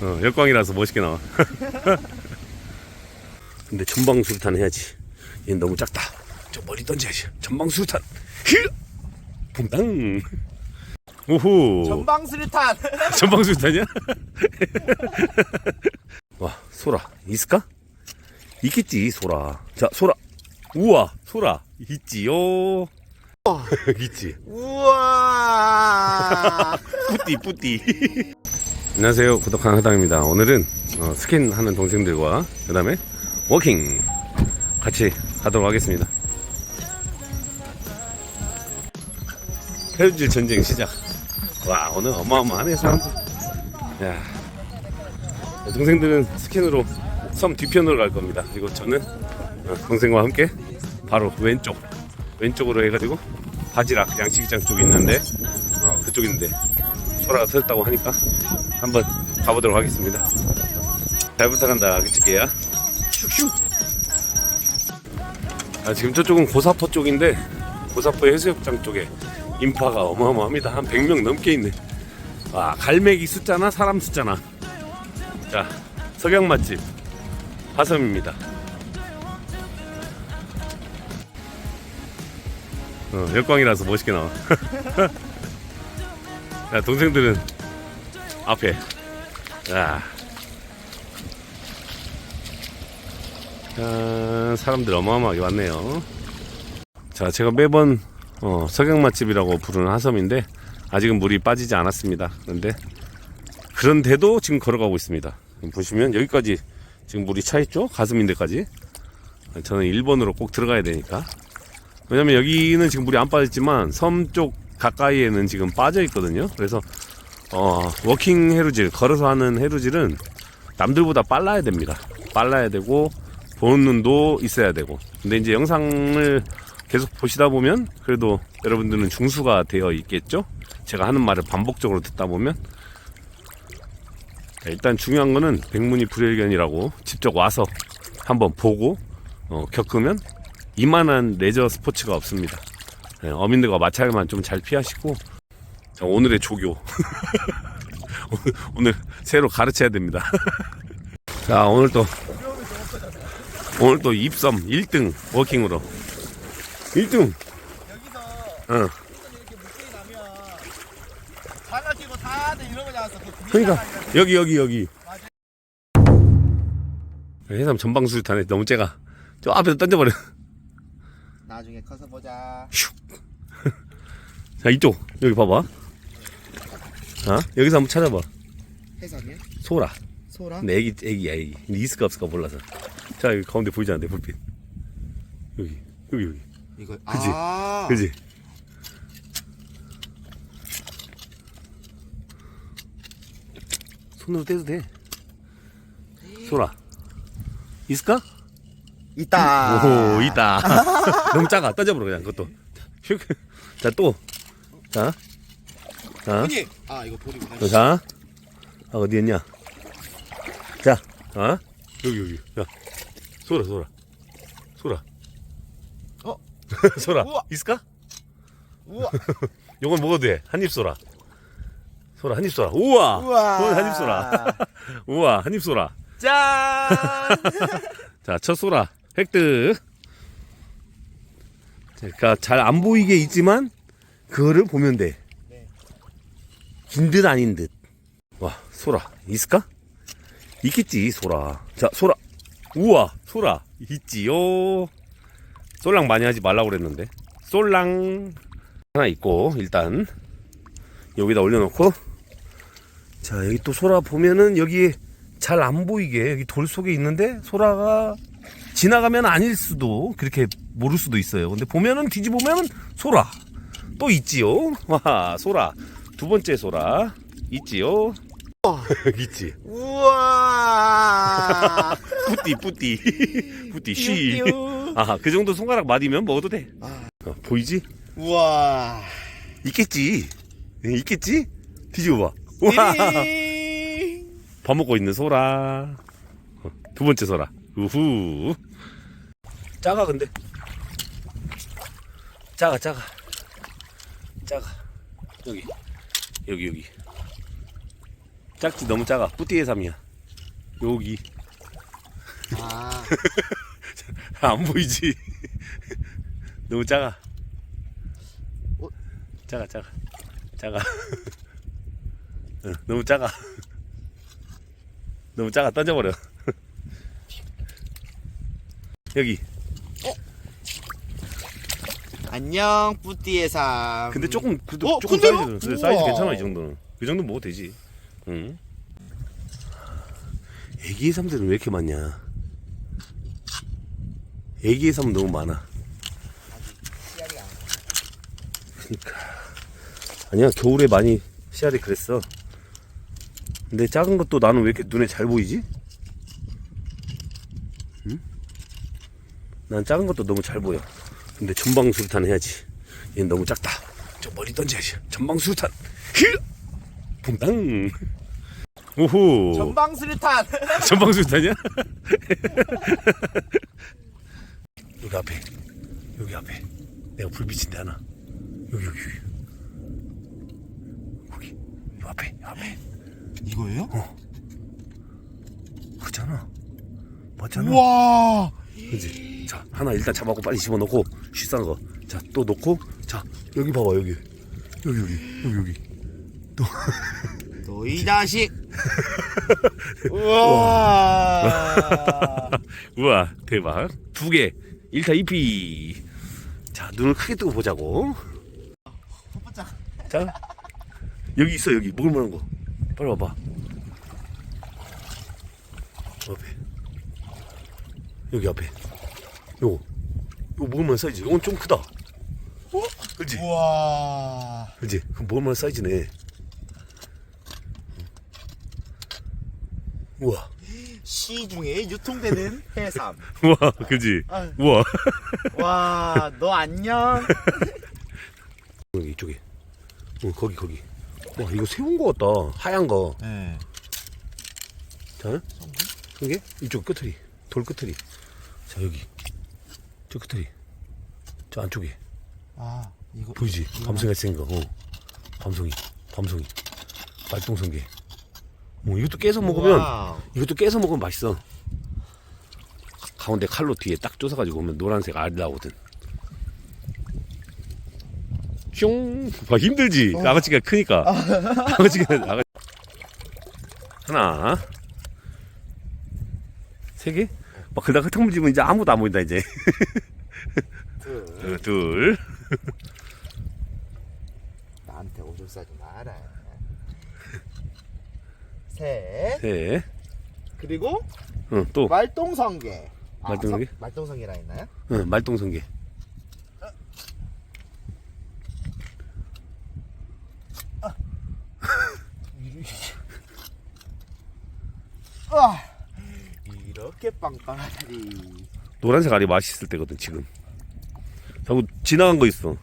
어, 역광이라서 멋있게 나와. 근데 전방 수류탄 해야지. 얘는 너무 작다. 저 머리 던져야지. 전방 수류탄. 붕당. 오호. 전방 수류탄. 전방 수류탄이야? 와, 소라. 있을까? 있겠지, 소라. 자, 소라. 우와, 소라. 있지요. 있지. 우와. 뿌띠, 뿌띠. 안녕하세요. 구독한 하당입니다. 오늘은 어, 스캔하는 동생들과 그 다음에 워킹 같이 가도록 하겠습니다. 해질 전쟁 시작. 와, 오늘 어마어마하네, 사람들. 야. 동생들은 스캔으로 섬 뒤편으로 갈 겁니다. 그리고 저는 어, 동생과 함께 바로 왼쪽, 왼쪽으로 해가지고 바지락 양식장 쪽에 있는데, 어, 그쪽 있는데, 소라가 터졌다고 하니까 한번 가보도록 하겠습니다. 잘 부탁한다, 그치게야. 슉슉. 아, 지금 저쪽은 고사포 쪽인데, 고사포 해수욕장 쪽에 인파가 어마어마합니다. 한 100명 넘게 있네. 와, 갈매기 숫자나 사람 숫자나. 자, 석양 맛집 화섬입니다. 어, 역광이라서 멋있게 나와. 야, 동생들은 앞에. 야. 짠, 사람들 어마어마하게 왔네요. 자, 제가 매번 어, 석양 맛집이라고 부르는 하섬인데 아직은 물이 빠지지 않았습니다. 그런데 그런데도 지금 걸어가고 있습니다. 보시면 여기까지 지금 물이 차 있죠? 가슴인데까지. 저는 1번으로 꼭 들어가야 되니까. 왜냐면 여기는 지금 물이 안 빠졌지만 섬 쪽 가까이에는 지금 빠져 있거든요. 그래서 어, 워킹 해루질, 걸어서 하는 해루질은 남들보다 빨라야 됩니다. 빨라야 되고 보는 눈도 있어야 되고. 근데 이제 영상을 계속 보시다 보면 그래도 여러분들은 중수가 되어 있겠죠? 제가 하는 말을 반복적으로 듣다 보면 자, 일단 중요한 거는 백문이 불여일견이라고 직접 와서 한번 보고 어, 겪으면 이만한 레저 스포츠가 없습니다. 예, 어민들과 마찰만 좀 잘 피하시고 자, 오늘의 조교. 오늘, 오늘 새로 가르쳐야 됩니다. 자 오늘 또 오늘 또 입섬 1등 워킹으로. 1등. 여기서 응. 이렇게 물길이 나면 장갑 끼고 다들 이러고 나왔어. 그 그러니까 여기 여기 여기. 해삼 전방 수류탄에 너무 째가. 저 앞에서 던져버려. 나중에 커서 보자. 자 이쪽. 여기 봐봐 자 여기서 한번 찾아봐 해삼이야? 소라 소라? 근데 애기 애기야 애기 근데 있을까 없을까 몰라서 자 여기 가운데 보이지 않는데 불빛 여기 여기 여기 이거 그지? 아. 그지 손으로 떼도 돼 소라 있을까? 있다. 오, 있다. 너무 작아. 던져버려, 그냥 그것도. 슉. 자, 또. 자. 자. 형님. 아 이거 돌이구나. 또 자. 아, 어디 있냐? 자. 아. 여기, 여기. 야. 소라, 소라. 소라. 어? 소라. 우와. 있을까? 우와. 요건 먹어도 돼. 한입 소라. 소라, 한입 소라. 우와. 우와. 그건 한입 소라. 우와, 한입 소라. 짠. 자, 첫 소라 획득. 그러니까 잘 안 보이게 있지만 그거를 보면 돼. 네. 긴듯 아닌 듯. 와, 소라 있을까? 있겠지, 소라. 자, 소라. 우와, 소라 있지요. 솔랑 많이 하지 말라고 그랬는데. 솔랑 하나 있고 일단 여기다 올려놓고 자 여기 또 소라 보면은 여기 잘 안 보이게 여기 돌 속에 있는데 소라가 지나가면 아닐 수도 그렇게 모를 수도 있어요. 근데 보면은 뒤집으면 소라 또 있지요. 와 소라 두 번째 소라 있지요. 있지. 우와. 뿌띠 뿌띠 뿌띠 쉬. 아그 정도 손가락 마디면 먹어도 돼. 아. 어, 보이지? 우와. 있겠지. 예, 있겠지? 뒤집어봐. 우와. 띠링. 밥 먹고 있는 소라. 어, 두 번째 소라. 우후. 작아 근데. 작아 작아. 작아. 여기. 여기 여기. 작지 너무 작아. 뿌띠 해삼이야. 여기 아 안 보이지? 너무 작아. 어? 작아 작아 작아. 응, 너무 작아. 너무 작아 던져버려. 여기. 안녕 뿌띠의 삶 근데 조금 그래도 어, 조금 근데요? 그래, 우와. 사이즈 괜찮아 이 정도는. 그 정도 먹어도 되지. 응. 애기 해삼들은 왜 이렇게 많냐? 애기 해삼은 너무 많아. 그러니까 아니야 겨울에 많이 씨알이 그랬어. 근데 작은 것도 나는 왜 이렇게 눈에 잘 보이지? 응? 난 작은 것도 너무 잘 보여. 근데 전방 수류탄 해야지. 얘는 너무 작다. 저 멀리 던져야지. 전방 수류탄. 히으! 붕당. 오호. 전방 수류탄 전방 수류탄이야? 여기 앞에. 여기 앞에. 내가 불 비친 데 하나. 여기 여기 여기. 여기. 요 앞에. 요 앞에. 이거예요? 그렇잖아. 맞잖아. 우와 그지? 자, 하나 일단 잡아고 빨리 집어넣고 쉬싼 거. 자, 또 넣고 자, 여기 봐봐. 여기. 여기 여기. 여기 여기. 너이 자식 우와 우와, 대박. 두 개. 1타 2피. 자, 눈을 크게 뜨고 보자고. 자, 여기 있어, 여기. 먹을 만한 거. 빨리 와봐. 앞에. 여기 앞에. 요거. 요거 먹을 만한 사이즈. 요건 좀 크다. 어? 그지? 우와 그지? 그 먹을 만한 사이즈네. 우와. 시중에 유통되는 해삼 우와, 그지? 아유. 우와. 와너 안녕 여기 이쪽에. 어, 거기, 거기. 와, 이거 새운 거 같다. 하얀 거. 네. 자, 이게 이쪽 끝트리, 돌 끝트리. 자 여기, 저 끝트리, 저 안쪽에 아 이거 보이지? 밤송이 생거, 어. 밤송이, 밤송이, 말똥성게. 어, 이것도 깨서 먹으면, 와우. 이것도 깨서 먹으면 맛있어. 가운데 칼로 뒤에 딱 쪼사가지고 오면 노란색 알이 나오거든. 뿅, 봐 힘들지. 아가씨가 크니까. 아가씨가 아가. 하나, 세 개. 막 그러다 흙탕물 집으면 이제 아무도 안 보인다 이제. 둘. 어, 둘, 나한테 오줌 싸지 마라 셋 셋. 그리고 응, 또 말똥성게 아, 말똥성게? 서- 말똥성게라 했나요? 응, 말똥성게. 아, 이렇게 빵빵하다니 노란색 알이 맛있을 때거든 지금. 자꾸 지나간 거 있어.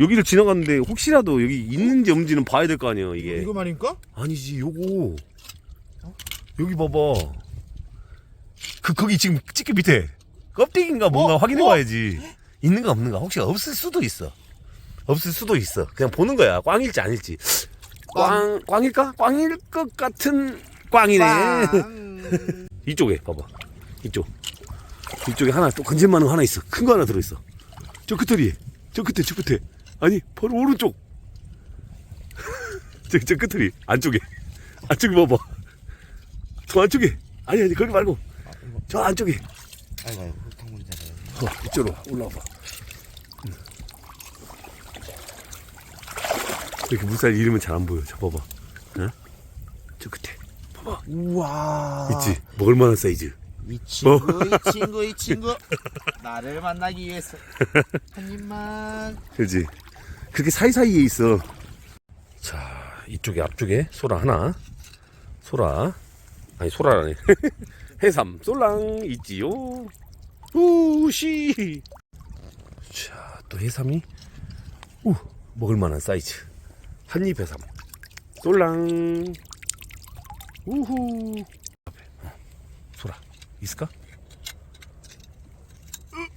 여기를 지나갔는데 혹시라도 여기 있는지 없는지는 봐야 될 거 아니에요 이게. 이거 말입니까? 아니지 요거. 여기 봐봐. 그 거기 지금 찍기 밑에 껍데기인가 뭔가 어? 확인해 어? 봐야지. 있는가 없는가 혹시 없을 수도 있어. 없을 수도 있어. 그냥 보는 거야. 꽝일지 아닐지. 꽝 꽝일까? 꽝일 것 같은 꽝이네. 빵. 이쪽에 봐봐. 이쪽. 이쪽에 하나 또 건질만한 거 하나 있어. 큰 거 하나 들어 있어. 저 끝털이. 저 끝에 저 끝에. 아니 바로 오른쪽. 저, 저 끝털이 안쪽에. 안쪽에 봐봐. 저 안쪽에. 아니 아니 거기 말고. 저 안쪽에. 아이고 어, 이쪽으로 올라와봐. 응. 이렇게 물살 잃으면 잘안 보여. 저 봐봐. 응? 저 끝에. 봐봐. 우와 있지? 먹을 만한 사이즈. 이 친구 이 친구 이 친구 나를 만나기 위해서 한 입만 그지? 그렇게 사이사이에 있어. 자, 이쪽에 앞쪽에 소라 하나. 소라. 아니, 소라라네. 해삼, 솔랑 있지요. 우시. 자, 또 해삼이. 우, 먹을만한 사이즈. 한입 해삼. 솔랑. 우후. 어. 있을까?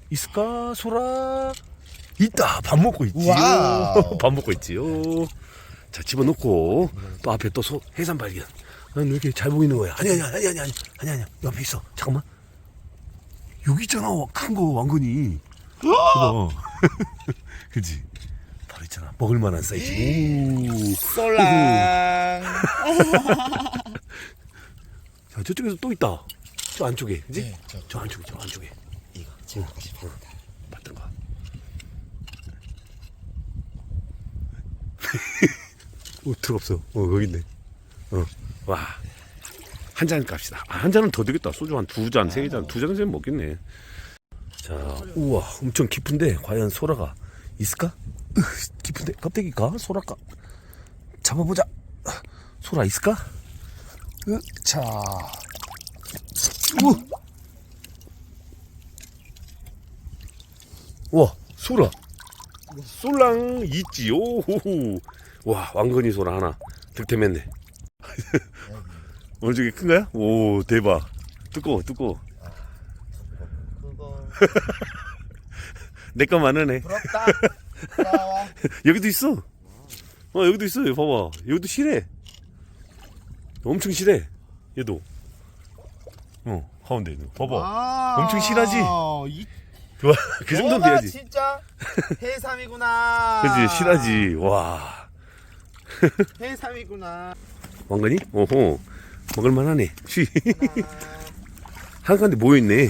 있을까? 소라. 있다. 밥 먹고 있지요. 와우. 밥 먹고 있지요. 자, 집어넣고 또 앞에 또 소, 해삼 발견. 난 왜 이렇게 잘 보이는 거야? 아니, 아니, 아니, 아니, 아니, 아니, 아니, 옆에 있어. 잠깐만. 여기 있잖아, 큰 거, 왕건이. 봐봐. 그지? 바로 있잖아. 먹을 만한 사이즈. 오. 쏠랑. 자, 저쪽에서 또 있다. 저 안쪽에, 그지? 네, 저. 저 안쪽에, 저 안쪽에. 이거 제가 아까 봤다. 봤던가. 오, 들어 없어. 어, 여기 있네. 어, 와. 한잔 값이다. 아, 한 잔은 더 되겠다. 소주 한 두 잔, 세 잔, 두 잔은 먹겠네. 자, 우와, 엄청 깊은데, 과연 소라가 있을까? 으, 깊은데, 껍데기가? 소라가? 잡아보자. 소라 있을까? 으, 자. 우! 와, 소라. 솔랑 있지요. 호호. 와, 왕건이 소라 하나 득템했네. 어느 쪽이 큰가요? 오, 대박. 두꺼워, 두꺼워. 그거 내거 많으네. 부럽다. 부러워. 여기도 있어. 어, 여기도 있어. 여기 봐봐. 여기도 실해. 엄청 실해. 얘도. 어, 가운데 있는. 거. 봐봐. 아, 엄청 실하지? 이 와, 그 정도는 너가 돼야지. 진짜 해삼이구나. 그지, 실하지. 와. 해삼이구나. 왕건이? 오호. 먹을만 하네. 쉬. 한가운데 모여있네.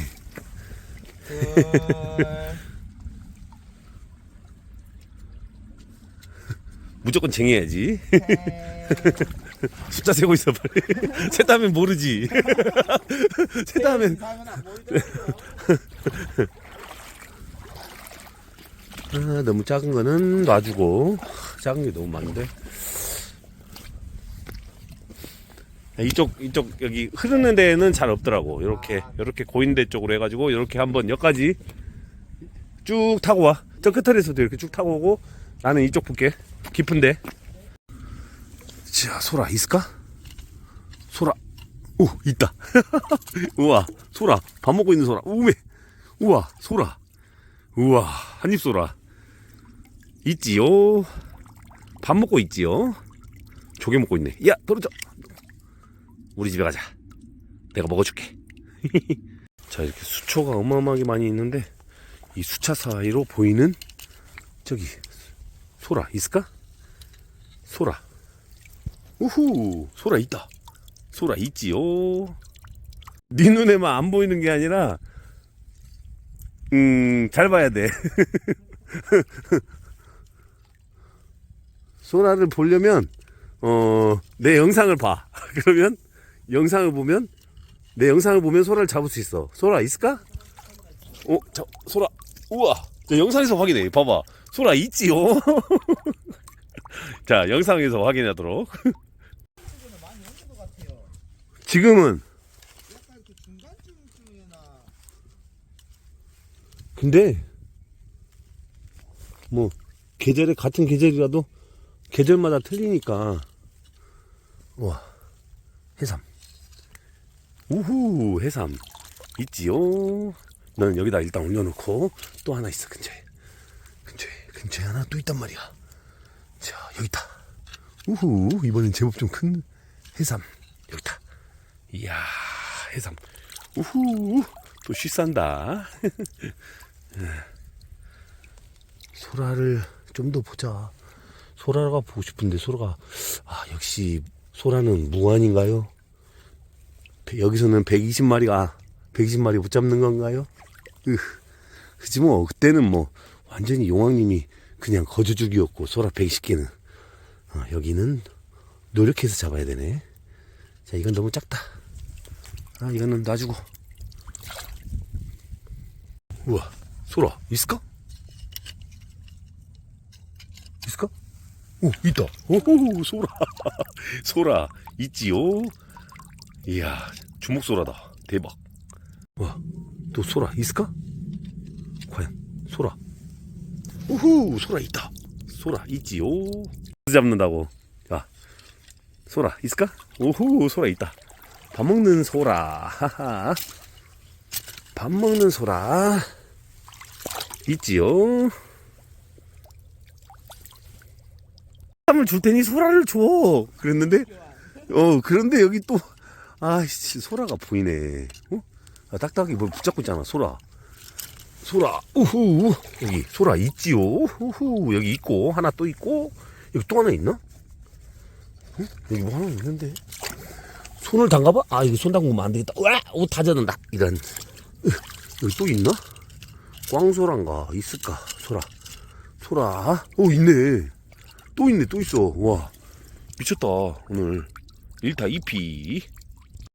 둘. 무조건 쟁여야지. 셋. 숫자 세고 있어, 빨리. 셋다 하면 모르지. 하면. 보이더라고요. 아, 너무 작은 거는 놔주고. 작은 게 너무 많은데. 이쪽, 이쪽, 여기 흐르는 데는 잘 없더라고. 요렇게, 요렇게 고인대 쪽으로 해가지고, 요렇게 한번 여기까지 쭉 타고 와. 저 끝털에서도 이렇게 쭉 타고 오고, 나는 이쪽 볼게. 깊은데. 자, 소라, 있을까? 소라. 오, 있다. 우와, 소라. 밥 먹고 있는 소라. 우메. 우와, 소라. 우와, 한입 소라. 있지요. 밥 먹고 있지요. 조개 먹고 있네. 야, 떨어져. 우리 집에 가자. 내가 먹어줄게. 자, 이렇게 수초가 어마어마하게 많이 있는데, 이 수차 사이로 보이는, 저기, 소라, 있을까? 소라. 우후, 소라 있다. 소라 있지요. 네 눈에만 안 보이는 게 아니라, 음, 잘 봐야 돼. 소라를 보려면, 어, 내 영상을 봐. 그러면, 영상을 보면, 내 영상을 보면 소라를 잡을 수 있어. 소라 있을까? 어, 저, 소라, 우와. 저 영상에서 확인해. 봐봐. 소라 있지요? 자, 영상에서 확인하도록. 지금은, 근데, 뭐, 계절에, 같은 계절이라도, 계절마다 틀리니까, 와, 해삼. 우후, 해삼. 있지요? 너는 여기다 일단 올려놓고, 또 하나 있어, 근처에. 근처에 하나 또 있단 말이야. 자, 여기 있다. 우후, 이번엔 제법 좀 큰 해삼. 여기 있다. 이야, 해삼. 우후, 또 쉬싼다. 소라를 좀 더 보자. 소라가 보고 싶은데 소라가 아 역시 소라는 무한인가요? 배- 여기서는 120마리가 120마리 못 잡는 건가요? 으, 그지 뭐 그때는 뭐 완전히 용왕님이 그냥 거저주기였고 소라 120개는 어, 여기는 노력해서 잡아야 되네. 자 이건 너무 작다. 아 이거는 놔주고. 우와 소라 있을까? 있을까? 오 있다. 오호 소라 소라 있지요. 이야 주먹 소라다 대박. 와또 소라 있을까? 과연 소라. 우후 소라 있다. 소라 있지요. 잡는다고. 자 소라 있을까? 오후 소라 있다. 밥 먹는 소라. 하하. 밥 먹는 소라. 있지요. 을줄 테니 소라를 줘. 그랬는데 어, 그런데 여기 또, 아이씨, 소라가 보이네. 어? 아, 딱딱하게 뭘 붙잡고 있잖아, 소라. 소라, 우후, 여기, 소라 있지요. 우후, 여기 있고, 하나 또 있고, 여기 또 하나 있나? 어? 여기 뭐 하나 있는데? 손을 담가봐? 아, 이거 손 담그면 안 되겠다. 와! 옷다 젖는다. 이런. 으, 여기 또 있나? 꽝소란가? 있을까? 소라. 소라. 어, 있네. 또 있네, 또 있어. 와. 미쳤다, 오늘. 1타 2피.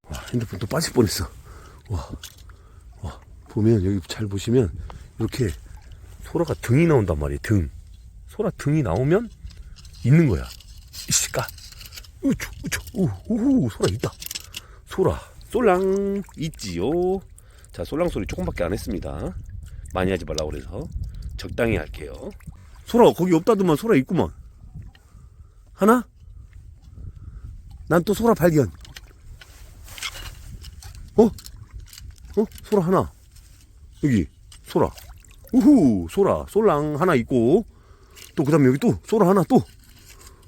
와, 핸드폰 또 빠질 뻔했어. 와. 와. 보면, 여기 잘 보시면, 이렇게 소라가 등이 나온단 말이에요, 등. 소라 등이 나오면, 있는 거야. 이씨까. 우쭈, 우쭈, 우, 우후, 소라 있다. 소라, 쏠랑, 있지요. 자, 쏠랑 소리 조금밖에 안 했습니다. 많이 하지 말라고 그래서. 적당히 할게요. 소라, 거기 없다더만 소라 있구만. 하나? 난 또 소라 발견. 어? 어? 소라 하나. 여기, 소라. 우후, 소라, 솔랑 하나 있고. 또, 그 다음에 여기 또, 소라 하나 또.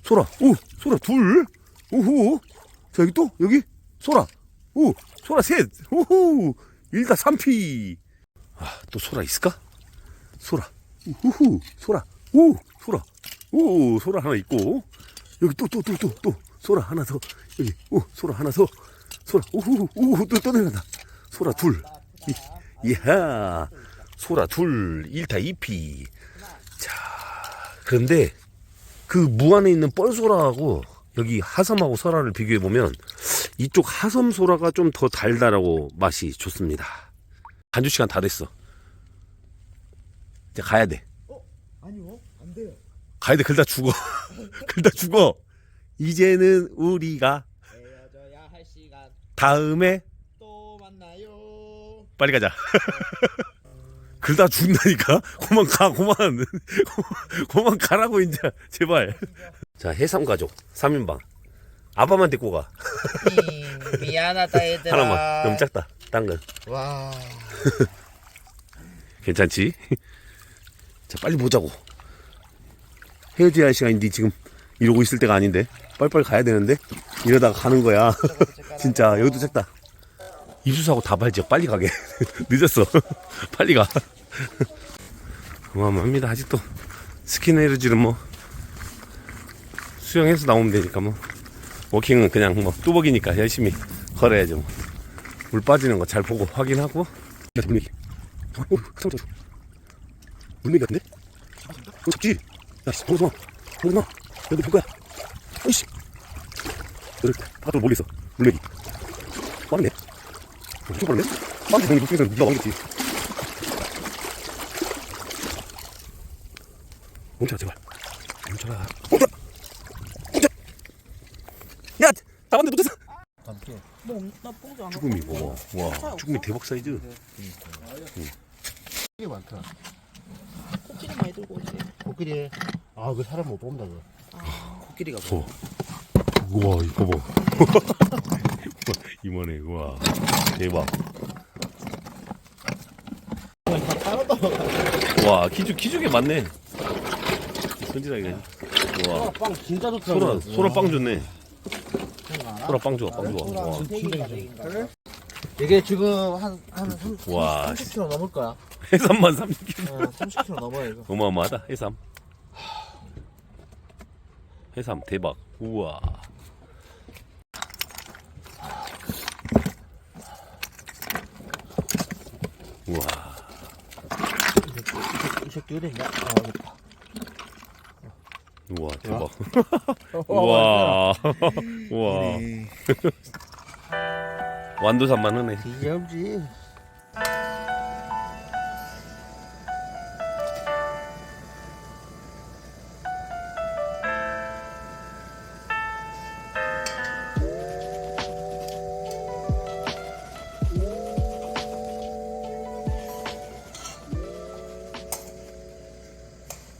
소라, 오, 소라 둘. 우후. 자, 여기 또, 여기, 소라. 오, 소라 셋. 우후. 일다 삼피. 아, 또 소라 있을까? 소라. 우후. 소라. 오, 소라. 오, 소라 하나 있고. 여기 또, 또, 또, 또, 또. 소라 하나 더. 여기, 오, 소라 하나 더. 소라, 우후, 우후, 또, 또 내려간다. 소라 둘. 이, 이야. 소라 둘. 일타 이피. 자, 그런데 그 무안에 있는 뻘소라하고 여기 하섬하고 설화를 비교해 보면 이쪽 하섬 소라가 좀 더 달달하고 맛이 좋습니다. 간주 시간 다 됐어. 이제 가야 돼. 아니요, 안 돼요. 가야 돼. 그러다 죽어. 그러다 죽어. 이제는 우리가 시간 다음에. 빨리 가자. 그러다 죽는다니까? 그만 가, 그만. 그만 가라고, 이제. 제발. 자, 해삼 가족. 3인방. 아빠만 데리고 가. 미, 미안하다 얘들아. 하나만. 너무 작다. 당근. 와. 괜찮지? 자, 빨리 보자고. 헤어져야 할 시간인데 지금 이러고 있을 때가 아닌데. 빨리빨리 가야 되는데. 이러다가 가는 거야. 진짜, 여기도 작다. 입수사고 다 발죠. 빨리 가게. 늦었어. 빨리 가. 어마어마합니다. 아직도 스키네르즈는 뭐 수영해서 나오면 되니까 뭐 워킹은 그냥 뭐 뚜벅이니까 열심히 걸어야죠. 뭐. 물 빠지는 거 잘 보고 확인하고. 야, 물메기. 어, 어, 잠깐. 물메기 같은데? 어, 잡지? 야, 씨, 방금 방금 여기 볼 거야. 아이씨. 여기 바로 있어. 물메기. 빠르네. 엄청 빠르네? 빠르지, 당연히 물속에서 누가 왕겠지. 멈춰라, 제발. 멈춰라. 멈춰! 멈춰! 야! 나왔는데 못했어! 뭐나 뽕도 안 죽음이 뭐, 와, 죽음이 대박 사이즈. 되게 많다. 코끼리 많이 들고 오지. 코끼리. 아, 그 사람 못 본다 그. 코끼리가 어. 우와, 이거 봐. 이만해, 우와. 대박. 와, 기죽, 기죽에 맞네. 손질하게. 우와. 빵 진짜 좋다. 소라, 소라 빵 좋네. 소라 빵 좋아, 빵 좋아. 와. 이게 지금 한한 와, 30kg 넘을 거야. 해삼만 30kg. 어, 30kg 넘어요 이거. 어마어마하다, 해삼. 해삼, 대박. 우와. 이 새끼 어딨냐? 아, 여기다. 우와, 대박. 우와. 우와. 완도산만 하네. 이제 없지.